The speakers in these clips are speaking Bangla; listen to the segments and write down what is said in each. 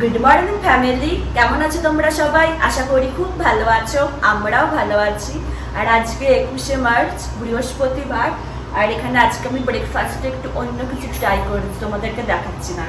গুড মর্নিং ফ্যামিলি কেমন আছো তোমরা সবাই? আশা করি খুব ভালো আছো, আমরাও ভালো আছি। আর আজকে একুশে মার্চ, বৃহস্পতিবার। আর এখানে আজকে আমি ব্রেকফাস্টে একটু অন্য কিছু ট্রাই করছি তোমাদেরকে দেখাচ্ছি না।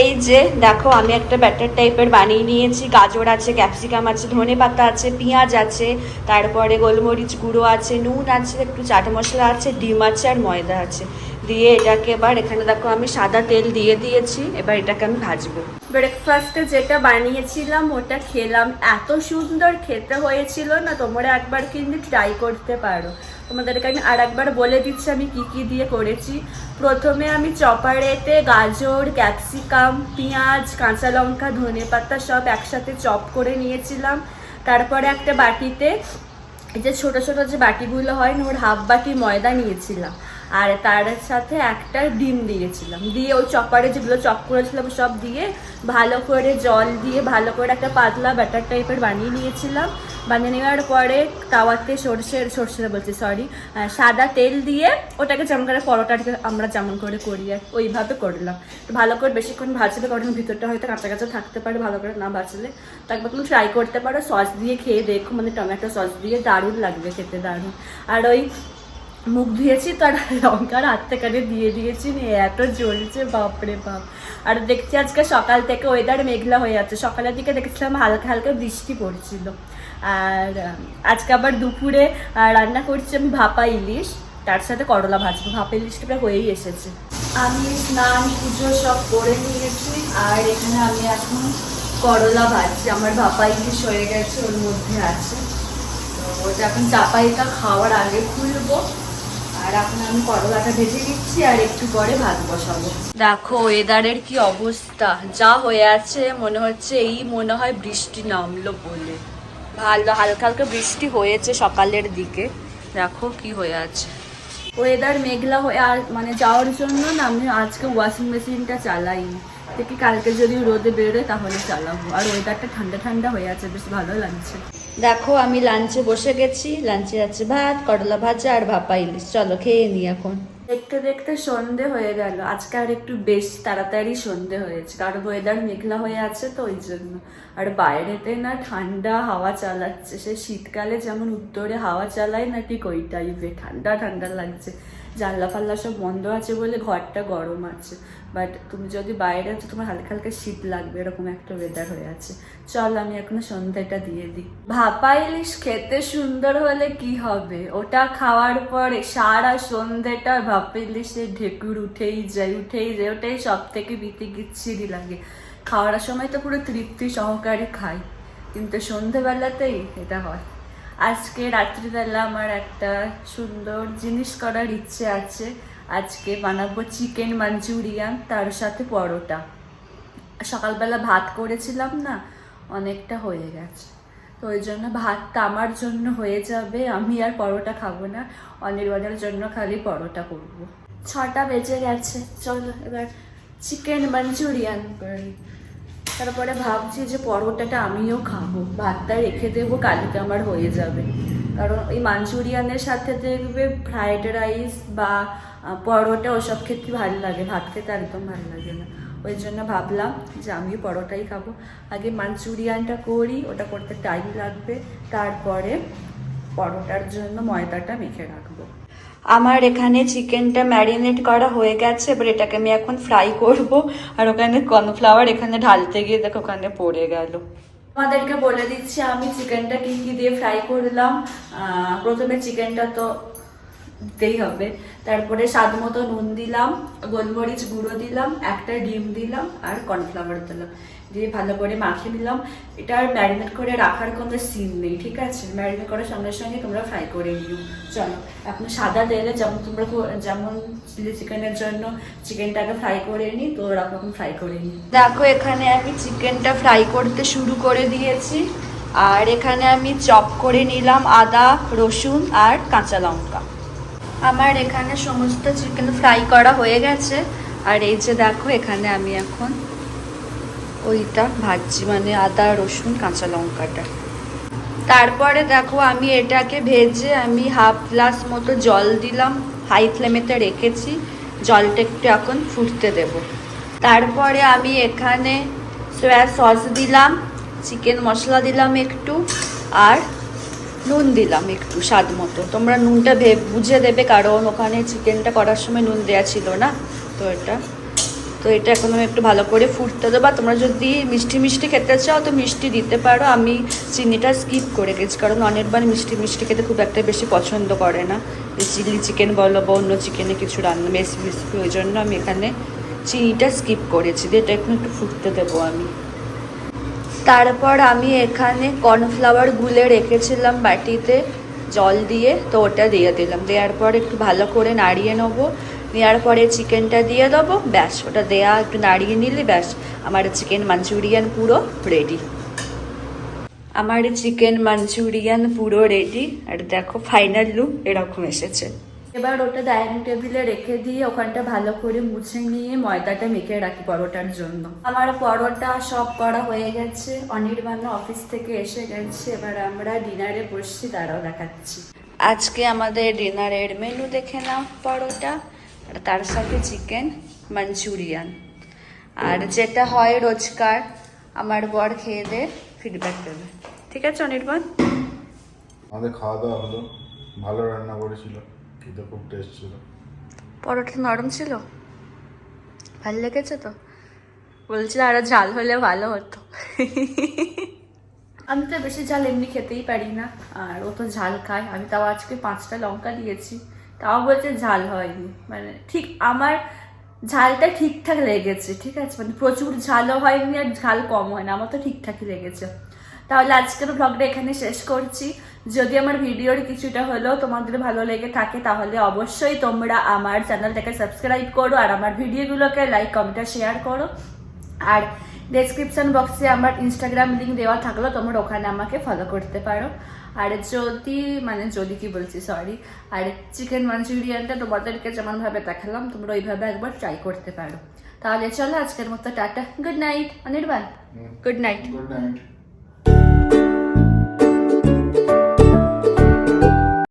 এই যে, দেখো, আমি একটা ব্যাটার টাইপের বানিয়ে নিয়েছি। গাজর আছে ক্যাপসিকাম আছে, ধনে পাতা আছে, পেঁয়াজ আছে, তারপরে গোলমরিচ গুঁড়ো আছে, নুন আছে, একটু চাট মশলা আছে, ডিম আছে, আর ময়দা আছে। দিয়ে এটাকে এবার এখানে দেখো আমি সাদা তেল দিয়ে দিয়েছি, এবার এটাকে আমি ভাজবো। ব্রেকফাস্টে যেটা বানিয়েছিলাম, ওটা খেলাম। এত সুন্দর খেতে হয়েছিল না, তোমরা একবার কিন্তু ট্রাই করতে পারো। তোমাদেরকে আমি আর একবার বলে দিচ্ছি, আমি কি কি দিয়ে করেছি। প্রথমে আমি চপারেতে গাজর, ক্যাপসিকাম, পেঁয়াজ, কাঁচা লঙ্কা, ধনে পাতা সব একসাথে চপ করে নিয়েছিলাম। তারপরে একটা বাটিতে যে ছোট ছোট যে বাটিগুলো হয় না, ওর হাফ বাটি ময়দা নিয়েছিলাম। আর তার সাথে একটা ডিম দিয়েছিলাম। দিয়ে ওই চপারে যেগুলো চপ করেছিলাম সব দিয়ে ভালো করে জল দিয়ে ভালো করে একটা পাতলা ব্যাটার টাইপের বানিয়ে নিয়েছিলাম। বানিয়ে নেওয়ার পরে তাওয়াতে সর্ষের সর্ষে বলছি সরি সাদা তেল দিয়ে ওটাকে যেমন করে পরোটাটাকে আমরা যেমন করে করি আর ওইভাবে করলাম। তো ভালো করে বেশিক্ষণ ভাজলে কারণ ভিতরটা হয়তো কাঁচা কাঁচা থাকতে পারে, ভালো করে না ভাজলে। তো একবার তুমি ট্রাই করতে পারো সস দিয়ে খেয়ে দেখো মানে টমেটো সস দিয়ে দারুণ লাগবে খেতে দারুণ। আর ওই মুখ ধুয়েছি তো আর লঙ্কার হাতে কানে দিয়ে দিয়েছি এত জ্বলছে, বাপরে বাপ। আর দেখছি আজকে সকাল থেকে ওয়েদার মেঘলা হয়ে যাচ্ছে সকালের দিকে দেখছিলাম হালকা হালকা বৃষ্টি পড়ছিল। আর আজকে আবার দুপুরে রান্না করছি আমি ভাপা ইলিশ, তার সাথে করলা ভাজবো। ভাপা ইলিশটা প্রায় হয়েই এসেছে। আমি স্নান, পুজো সব করে নিয়েছি, আর এখানে আমি এখন করলা ভাজছি। আমার ভাপা ইলিশ হয়ে গেছে, ওর মধ্যে আছে। তো ওটা এখন চাপাইটা খাওয়ার আগে খুলবো। আর এখন আমি করলাটা ভেজে দিচ্ছি আর একটু পরে ভাত বসাবো। দেখো ওয়েদারের কি অবস্থা? যা হয়ে আছে মনে হচ্ছে এই মনে হয় বৃষ্টি নামলো বলে। ভালো হালকা হালকা বৃষ্টি হয়েছে সকালের দিকে। দেখো কি হয়ে আছে। ওয়েদার মেঘলা হয়ে আর মানে যাওয়ার জন্য না আমি আজকে ওয়াশিং মেশিনটা চালাই দেখি কালকে যদি রোদে বেরোয় তাহলে চালাবো। আর ওয়েদারটা ঠান্ডা ঠান্ডা হয়ে আছে বেশ ভালো লাগছে। দেখো আমি লাঞ্চে বসে গেছি। লাঞ্চে আছে ভাত করলা ভাজা আর ভাপা ইলিশ। চলো খেয়ে নি এখন। দেখতে দেখতে সন্ধে হয়ে গেল। আজকে আর একটু বেশ তাড়াতাড়ি সন্ধে হয়েছে। কারণ ওয়েদার মেঘলা হয়ে আছে তো ওই জন্য। আর বাইরেতে না ঠান্ডা হাওয়া চালাচ্ছে। সে শীতকালে যেমন উত্তরে হাওয়া চালায় না ঠিক ওই টাইপে ঠান্ডা ঠান্ডা লাগছে। জানলা ফাল্লা সব বন্ধ আছে বলে ঘরটা গরম আছে। বাট তুমি যদি বাইরে আছো, তোমার হালকা হালকা শীত লাগবে, এরকম একটা ওয়েদার হয়ে আছে। চল, আমি এখনও সন্ধ্যাটা দিয়ে দিই। ভাপা ইলিশ খেতে সুন্দর হলে কি হবে? ওটা খাওয়ার পরে সারা সন্ধ্যেটা ভাপা ইলিশের ঢেকুর উঠেই যায় উঠেই যায়, ওটাই সব থেকে বিতি গিচ্ছিরি লাগে। খাওয়ার সময় তো পুরো তৃপ্তি সহকারে খাই। কিন্তু সন্ধেবেলাতেই এটা হয়। আজকে রাত্রিবেলা আমার একটা সুন্দর জিনিস করার ইচ্ছে আছে। আজকে বানাবো চিকেন মাঞ্চুরিয়ান, তার সাথে পরোটা। সকালবেলা ভাত করেছিলাম না, অনেকটা হয়ে গেছে। তো ওই জন্য ভাতটা আমার জন্য হয়ে যাবে, আমি আর পরোটা খাব না, অনির্বাণের জন্য খালি পরোটা করব। ছটা বেজে গেছে, চলো এবার চিকেন মাঞ্চুরিয়ান করি। তারপরে ভাবছি যে পরোটাটা আমিও খাব, ভাতটা রেখে দেবো, কালকে আমার হয়ে যাবে। কারণ এই মাঞ্চুরিয়ানের সাথে দেখবে ফ্রাইড রাইস বা পরোটা ওসব খেতে ভালো লাগে, ভাত খেতে একদম ভালো লাগে না। ওই জন্য ভাবলাম যে আমিও পরোটাই খাব। আগে মাঞ্চুরিয়ানটা করি, ওটা করতে টাইম লাগবে, তারপরে পরোটার জন্য ময়দাটা মেখে রাখব। আমার এখানে চিকেনটা ম্যারিনেট করা হয়ে গেছে, এবার এটাকে আমি এখন ফ্রাই করব। আর ওখানে কর্নফ্লাওয়ার এখানে ঢালতে গিয়ে দেখো ওখানে পড়ে গেল। আমাদেরকে বলে দিচ্ছি, আমি চিকেনটা কি কি দিয়ে ফ্রাই করলাম। প্রথমে চিকেনটা তো দিতেই হবে। তারপরে স্বাদ মতো নুন দিলাম, গোলমরিচ গুঁড়ো দিলাম, একটা ডিম দিলাম আর কর্নফ্লাওয়ার দিলাম। দিয়ে ভালো করে মাখিয়ে নিলাম। এটা আর ম্যারিনেট করে রাখার কোনো সিন নেই, ঠিক আছে? ম্যারিনেট করার সঙ্গে সঙ্গে তোমরা ফ্রাই করে নিও। চলো, এখন সাদা তেলে যেমন তোমরা যেমন চিলি চিকেনের জন্য চিকেনটাকে ফ্রাই করে নিই তো ওরকম ফ্রাই করে নিই দেখো, এখানে আমি চিকেনটা ফ্রাই করতে শুরু করে দিয়েছি। আর এখানে আমি চপ করে নিলাম আদা, রসুন আর কাঁচা লঙ্কা। আমার এখানে সমস্ত চিকেন ফ্রাই করা হয়ে গেছে। আর এই যে দেখো, এখানে আমি এখন ওইটা ভাজছি মানে আদা, রসুন, কাঁচা লঙ্কাটা। তারপরে দেখো, আমি এটাকে ভেজে আমি হাফ গ্লাস মতো জল দিলাম হাই ফ্লেমেতে রেখেছি। জলটা একটু এখন ফুটতে দেব। তারপরে আমি এখানে সোয়া সস দিলাম চিকেন মশলা দিলাম একটু, আর নুন দিলাম একটু স্বাদ মতো। তোমরা নুনটা ভে বুঝে দেবে, কারণ ওখানে চিকেনটা করার সময় নুন দেওয়া ছিল না। তো এটা তো এটা এখন আমি একটু ভালো করে ফুটতে দেবো। তোমরা যদি মিষ্টি মিষ্টি খেতে চাও, তো মিষ্টি দিতে পারো। আমি চিনিটা স্কিপ করে গেছি, কারণ অনেকবার মিষ্টি মিষ্টি খেতে খুব একটা বেশি পছন্দ করে না। চিলি চিকেন বলো বা অন্য চিকেনে কিছু রান্না বেশি বেশি ওই জন্য আমি এখানে চিনিটা স্কিপ করেছি। দিয়ে এটা এখন একটু ফুটতে দেবো আমি। তারপর আমি এখানে কর্নফ্লাওয়ার গুলে রেখেছিলাম বাটিতে জল দিয়ে, তো ওটা দিয়ে দিলাম। দেওয়ার পর একটু ভালো করে নাড়িয়ে নেব। নেওয়ার পরে চিকেনটা দিয়ে দেবো। ব্যাস, ওটা দেয়া একটু নাড়িয়ে নিলে ব্যাস, আমার চিকেন মাঞ্চুরিয়ান পুরো রেডি আমার চিকেন মাঞ্চুরিয়ান পুরো রেডি আর দেখো ফাইনাল লুক এরকম এসেছে। এবার ওটা ডাইনিং টেবিলে রেখে দিয়ে ওখানটা ভালো করে মুছে নিয়ে ময়দাটা মেখে রাখি পরোটার জন্য। আমার পরোটা সব করা হয়ে গেছে। অনির্বাণ অফিস থেকে এসে গেছে। এবার আমরা ডিনারে বসছি, তারাও দেখাচ্ছি। আজকে আমাদের ডিনারের মেনু দেখে নাও পরোটা তার সাথে চিকেন মাঞ্চুরিয়ান। আর যেটা হয় রোজকার, আমার বর খেয়ে দে ফিডব্যাক দেবে। ঠিক আছে অনির্বাণ? আমাদের খাওয়া দাওয়া হলো, ভালো রান্না করেছিল। খেতে খুব টেস্ট ছিল। পরোটা নরম ছিল? ভালো লেগেছে তো? বলছিল আরও ঝাল হলে ভালো হতো। আমি তো বেশি ঝাল এমনি খেতেই পারি না। আর ও তো ঝাল খায়। আমি তাও আজকে পাঁচটা লঙ্কা দিয়েছি। তাও বলছে ঝাল হয়নি। মানে ঠিক আমার ঝালটা ঠিকঠাক লেগেছে ঠিক আছে? মানে প্রচুর ঝালও হয়নি আর ঝাল কম হয় না। আমার তো ঠিকঠাকই লেগেছে। তাহলে আজকের ব্লগটা এখানে শেষ করছি। যদি আমার ভিডিওর কিছুটা হলেও তোমাদের ভালো লেগে থাকে তাহলে অবশ্যই তোমরা আমার চ্যানেলটাকে সাবস্ক্রাইব করো আর আমার ভিডিওগুলোকে লাইক কমেন্ট শেয়ার করো। আর ডেসক্রিপশন বক্সে আমার ইনস্টাগ্রাম লিঙ্ক দেওয়া থাকল তোমরা ওখানে আমাকে ফলো করতে পারো। আর যদি মানে যদি কি বলছি সরি আর চিকেন মাঞ্চুরিয়ানটা তোমাদেরকে যেমনভাবে দেখালাম তোমরা ওইভাবে একবার ট্রাই করতে পারো। তাহলে চলো আজকের মতো tata good night Anirban. Good night good night